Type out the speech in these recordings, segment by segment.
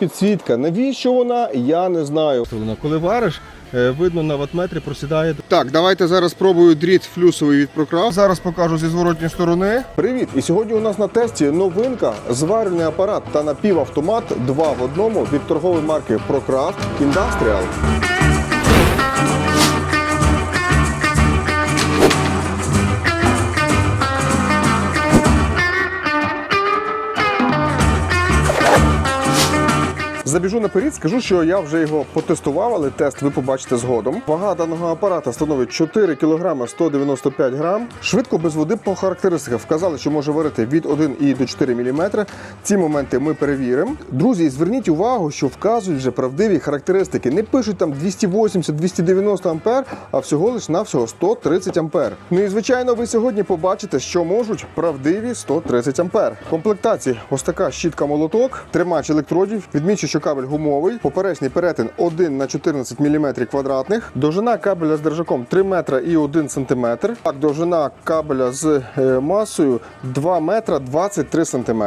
Підсвітка, навіщо вона? Я не знаю. Коли вариш, е, видно на ватметрі просідає. Так, давайте зараз спробую дріт флюсовий від прокрав. Зараз покажу зі зворотньої сторони. Привіт! І сьогодні у нас на тесті новинка зварювальний апарат та напівавтомат 2 в одному від торгової марки ProCraft Industrial. Забіжу наперед, скажу, що я вже його потестував, але тест ви побачите згодом. Вага даного апарата становить 4 кг 195 грам. Швидко без води по характеристиках вказали, що може варити від 1 і до 4 мм. Ці моменти ми перевіримо. Друзі, зверніть увагу, що вказують вже правдиві характеристики. Не пишуть там 280-290 ампер, а всього лиш навсього 130 ампер. Ну і звичайно, ви сьогодні побачите, що можуть правдиві 130 ампер. В комплектації ось така щітка молоток, тримач електродів. Відмічу, що кабель гумовий, поперечний перетин 1 на 14 мм квадратних, довжина кабеля з держаком 3 метра і 1 см. Так, довжина кабеля з е, масою 2 метра 23 см.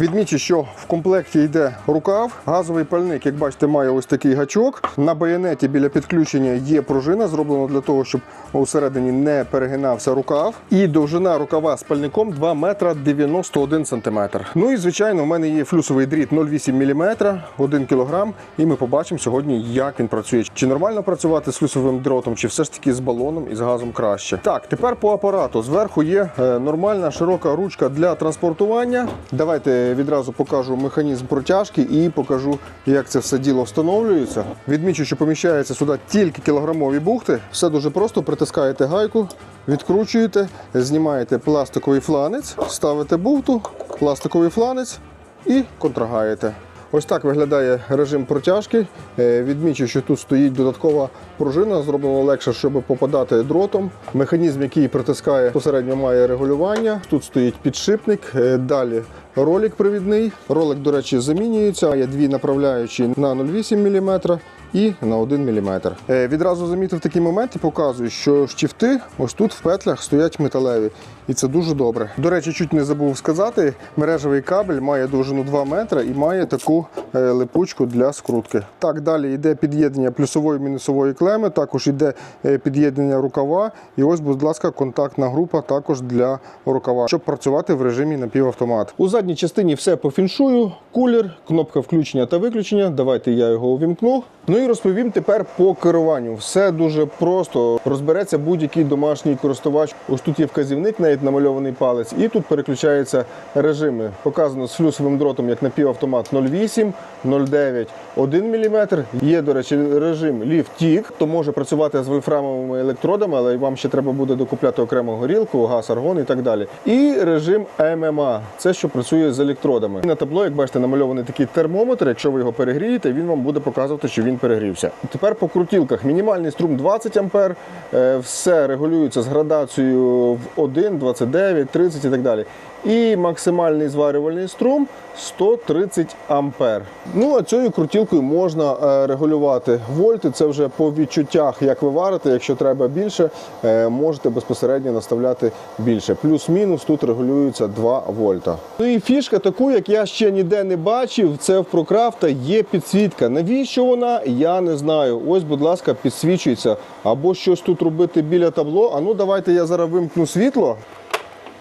Відмічу, що в комплекті йде рукав, газовий пальник, як бачите, має ось такий гачок. На баянеті біля підключення є пружина, зроблена для того, щоб усередині не перегинався рукав. І довжина рукава з пальником 2 метра 91 см. Ну і звичайно, у мене є флюсовий дріт 0,8 мм, 1 кг, і ми побачимо сьогодні, як він працює. Чи нормально працювати з флюсовим дротом, чи все ж таки з балоном і з газом краще. Так, тепер по апарату. Зверху є е, нормальна широка ручка для транспортування. Давайте відразу покажу механізм протяжки і покажу, як це все діло встановлюється. Відмічу, що поміщається сюди тільки кілограмові бухти. Все дуже просто. Притискаєте гайку, відкручуєте, знімаєте пластиковий фланець, ставите бухту, пластиковий фланець і контрагаєте. Ось так виглядає режим протяжки. Е, Відмічу, що тут стоїть додаткова пружина, зроблено легше, щоб попадати дротом. Механізм, який притискає посередньо, має регулювання. Тут стоїть підшипник. Е, Далі ролик привідний. Ролик, до речі, замінюється. Є дві направляючі на 0,8 мм і на 1 мм. Е, Відразу замітив такі моменти, показую, що штифти ось тут в петлях стоять металеві. І це дуже добре. До речі, чуть не забув сказати, мережевий кабель має довжину 2 метри і має таку е, липучку для скрутки. Так, далі йде під'єднання плюсової і мінусової клеми, також йде е, під'єднання рукава. І ось, будь ласка, контактна група також для рукава, щоб працювати в режимі напівавтомат. У задній частині все по фіншую, кулер, кнопка включення та виключення. Давайте я його увімкну. Ну і розповім тепер по керуванню. Все дуже просто. Розбереться будь-який домашній користувач. Ось тут є вказівник, навіть намальований палець, і тут переключаються режими. Показано з флюсовим дротом, як напівавтомат 0,8, 0,9, 1 мм. Є, до речі, режим Lift-Tick, то може працювати з вольфрамовими електродами, але вам ще треба буде докупляти окремо горілку, газ, аргон і так далі. І режим MMA, це що працює з електродами. На табло, як бачите, намальований такий термометр. Якщо ви його перегрієте, він вам буде показувати, що він перегрівся. Тепер по крутілках. Мінімальний струм 20 ампер, е, все регулюється з градацією в 1, 29, 30 і так далі. І максимальний зварювальний струм 130 ампер. Ну а цією крутілкою можна е, регулювати вольти. Це вже по відчуттях, як ви варите. Якщо треба більше, е, можете безпосередньо наставляти більше. Плюс-мінус тут регулюється 2 вольта. Ну і фішка таку, як я ще ніде не бачив, це в Прокрафта є підсвітка. Навіщо вона? Я не знаю. Ось, будь ласка, підсвічується. Або щось тут робити біля табло. А ну давайте я зараз вимкну світло.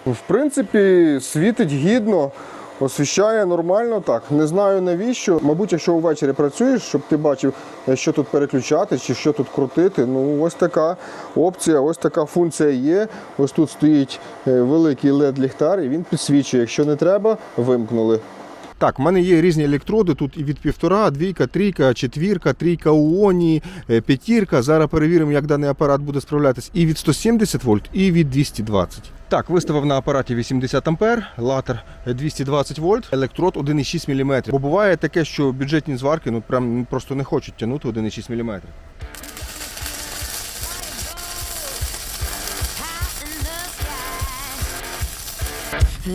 В принципі, світить гідно, освіщає нормально так. Не знаю навіщо. Мабуть, якщо ввечері працюєш, щоб ти бачив, е, що тут переключати чи що тут крутити. Ну, ось така опція, ось така функція є. Ось тут стоїть е, великий led ліхтар і він підсвічує. Якщо не треба, вимкнули. Так, в мене є різні електроди. Тут і від півтора, двійка, трійка, четвірка, трійка уоні, е, п'ятірка. Зараз перевіримо, як даний апарат буде справлятись і від 170 вольт, і від 220. Так, виставив на апараті 80 ампер, латер 220 вольт, електрод 1,6 мм. Бо буває таке, що бюджетні зварки ну прям просто не хочуть тягнути 1,6 мм.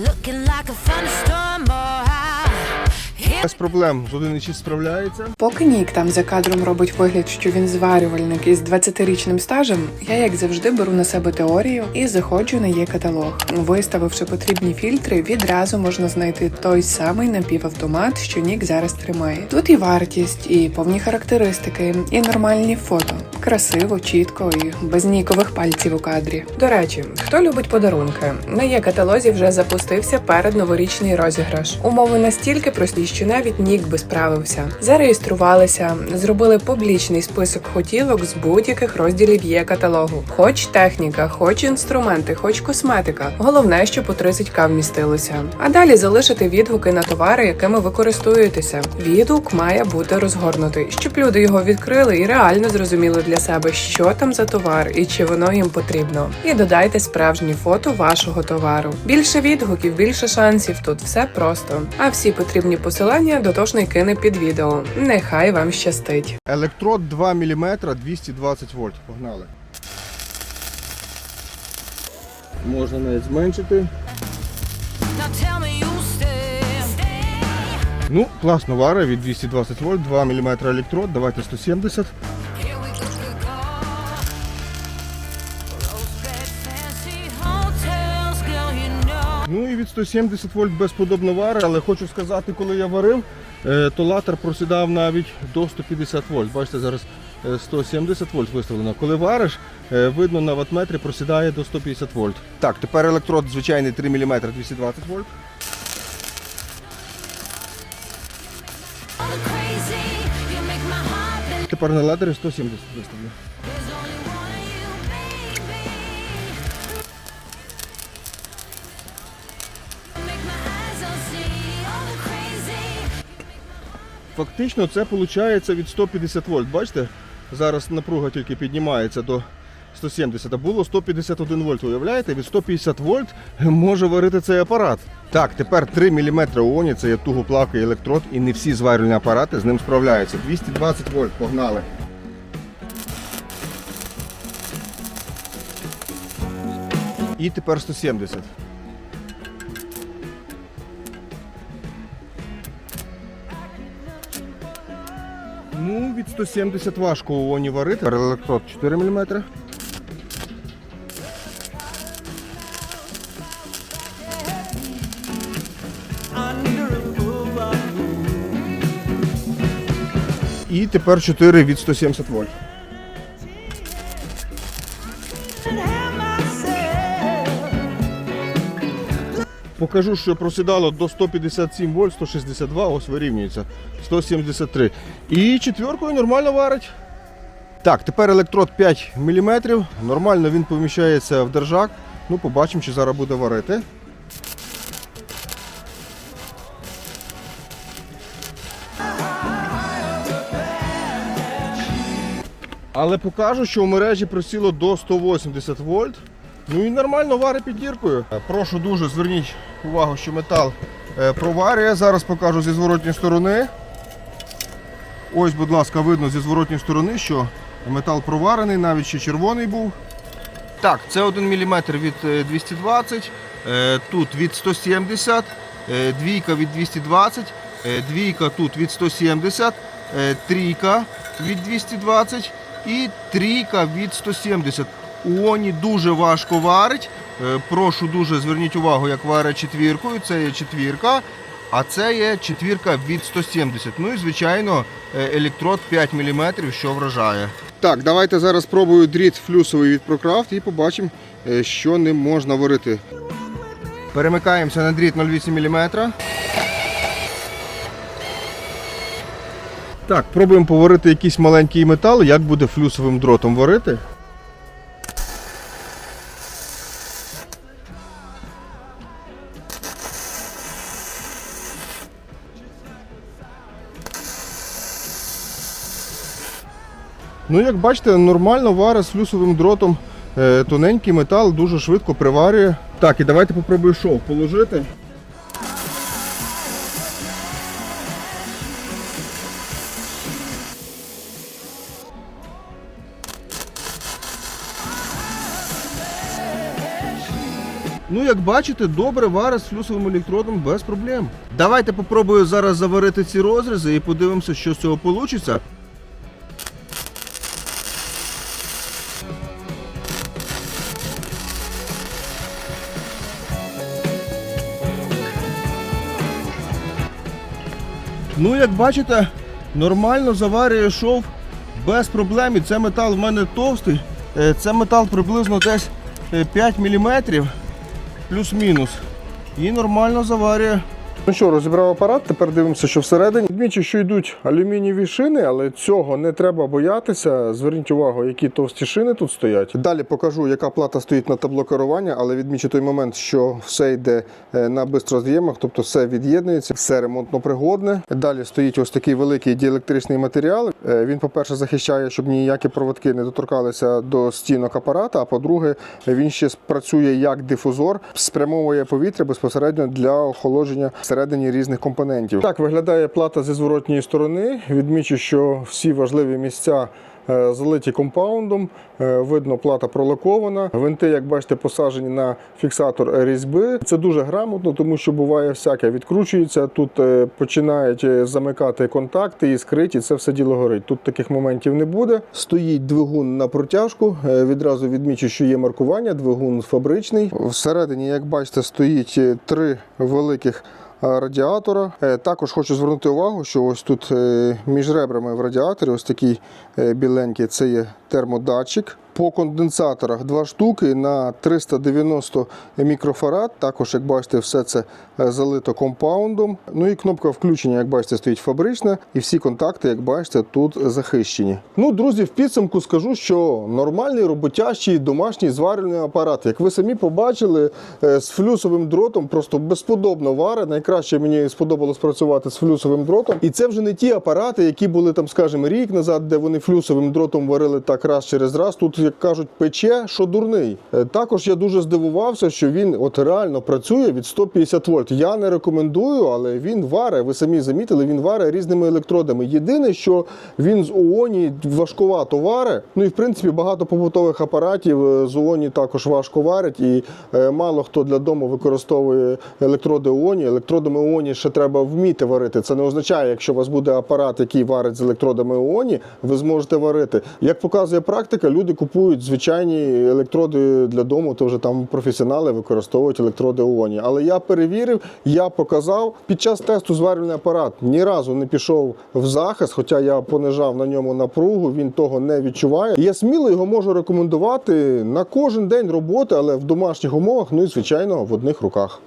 Looking like a thunderstorm, boy. Here Без проблем з 1,6 справляється. Поки Нік там за кадром робить вигляд, що він зварювальник із 20-річним стажем, я як завжди беру на себе теорію і заходжу на її каталог. Виставивши потрібні фільтри, відразу можна знайти той самий напівавтомат, що Нік зараз тримає. Тут і вартість, і повні характеристики, і нормальні фото. Красиво, чітко і без нікових пальців у кадрі. До речі, хто любить подарунки? На є каталозі вже запустився передноворічний розіграш. Умови настільки прості, що навіть Нік би справився. Зареєструвалися, зробили публічний список хотілок з будь-яких розділів є каталогу. Хоч техніка, хоч інструменти, хоч косметика. Головне, щоб у 30к вмістилося. А далі залишити відгуки на товари, якими ви користуєтеся. Відгук має бути розгорнутий, щоб люди його відкрили і реально зрозуміли для себе, що там за товар і чи воно їм потрібно. І додайте справжні фото вашого товару. Більше відгуків, більше шансів. Тут все просто. А всі потрібні посилання дотошний кине під відео. Нехай вам щастить. Електрод 2 мм 220 вольт. Погнали. Можна навіть зменшити. Ну, класно варить від 220 вольт, 2 мм електрод, давайте 170. Від 170 вольт безподобно варить, але хочу сказати, коли я варив, е, то латер просідав навіть до 150 вольт. Бачите, зараз е, 170 вольт виставлено. Коли вариш, е, видно на ватметрі просідає до 150 вольт. Так, тепер електрод звичайний 3 мм 220 вольт. Тепер на латері 170 виставлю. Фактично це виходить від 150 вольт. Бачите? Зараз напруга тільки піднімається до 170, а було 151 вольт. Уявляєте? Від 150 вольт може варити цей апарат. Так, тепер 3 мм ООНі, це є тугоплавкий електрод, і не всі зварювальні апарати з ним справляються. 220 вольт, погнали. І тепер 170. Ну, від 170 важко у воні варити. Електрод 4 мм. І тепер 4 від 170 вольт. Покажу, що просідало до 157 вольт, 162, ось вирівнюється. 173. І четверкою нормально варить. Так, тепер електрод 5 мм. Нормально він поміщається в держак. Ну, побачимо, чи зараз буде варити. Але покажу, що в мережі просіло до 180 вольт. Ну і нормально варить під діркою. Е, Прошу дуже зверніть увагу, що метал е, проварює. Зараз покажу зі зворотньої сторони. Ось, будь ласка, видно зі зворотньої сторони, що метал проварений, навіть ще червоний був. Так, це 1 мм від е, 220, е, тут від 170, е, двійка від 220, е, двійка тут від 170, е, трійка від 220 і трійка від 170. У Оні дуже важко варить. Е, Прошу дуже зверніть увагу, як варить четвіркою. Це є четвірка, а це є четвірка від 170. Ну і звичайно е, електрод 5 мм, що вражає. Так, давайте зараз спробую дріт флюсовий від ProCraft і побачимо, е, що ним можна варити. Перемикаємося на дріт 0,8 мм. Так, пробуємо поварити якийсь маленький метал, як буде флюсовим дротом варити. Ну, як бачите, нормально варить з флюсовим дротом. Е, Тоненький метал дуже швидко приварює. Так, і давайте попробую шов положити. Ну, як бачите, добре варить з флюсовим електродом без проблем. Давайте попробую зараз заварити ці розрізи і подивимося, що з цього вийде. Ну, як бачите, нормально заварює шов без проблем. І це метал в мене товстий. Е, Це метал приблизно десь е, 5 мм плюс-мінус. І нормально заварює. Ну що, розібрав апарат, тепер дивимося, що всередині. Відмічу, що йдуть алюмінієві шини, але цього не треба боятися. Зверніть увагу, які товсті шини тут стоять. Далі покажу, яка плата стоїть на табло керування, але відмічу той момент, що все йде е, на бистроз'ємах, тобто все від'єднується, все ремонтно пригодне. Далі стоїть ось такий великий діелектричний матеріал. Е, Він, по-перше, захищає, щоб ніякі проводки не доторкалися до стінок апарата. А по-друге, він ще працює як дифузор, спрямовує повітря безпосередньо для охолодження всередині різних компонентів. Так виглядає плата зі зворотньої сторони. Відмічу, що всі важливі місця. е, Залиті компаундом, Е, видно, плата пролакована. Гвинти, як бачите, посаджені на фіксатор різьби. Це дуже грамотно, тому що буває всяке. Відкручується. Тут е, починають замикати контакти і скриті. Це все діло горить. Тут таких моментів не буде. Стоїть двигун на протяжку. Відразу відмічу, що є маркування. Двигун фабричний. Всередині, як бачите, стоїть три великих радіатора. Е, Також хочу звернути увагу, що ось тут е, між ребрами в радіаторі, ось такий е, біленький, це є термодатчик. По конденсаторах два штуки на 390 мікрофарад. Також, як бачите, все це е, залито компаундом. Ну і кнопка включення, як бачите, стоїть фабрична, і всі контакти, як бачите, тут захищені. Ну, друзі, в підсумку скажу, що нормальний роботящий домашній зварювальний апарат. Як ви самі побачили, е, з флюсовим дротом просто безподобно варе. Найкраще мені сподобалось працювати з флюсовим дротом. І це вже не ті апарати, які були там, скажімо, рік назад, де вони флюсовим дротом варили так раз через раз. Тут, як кажуть, пече, що дурний. Е, Також я дуже здивувався, що він от реально працює від 150 вольт. Я не рекомендую, але він варе. Ви самі замітили, він варе різними електродами. Єдине, що він з ООНі важкувато варе. Ну і в принципі багато побутових апаратів е, з ООНі також важко варять. І е, мало хто для дому використовує електроди ООНі. Електродами ООНі ще треба вміти варити. Це не означає, якщо у вас буде апарат, який варить з електродами ООНі, ви зможете варити. Як показує практика, люди купують звичайні електроди для дому, то вже там професіонали використовують електроди ООНі. Але я перевірив, я показав під час тесту зварювальний апарат ні разу не пішов в захист, хоча я понижав на ньому напругу, він того не відчуває. Я сміло його можу рекомендувати на кожен день роботи, але в домашніх умовах, ну і звичайно в одних руках.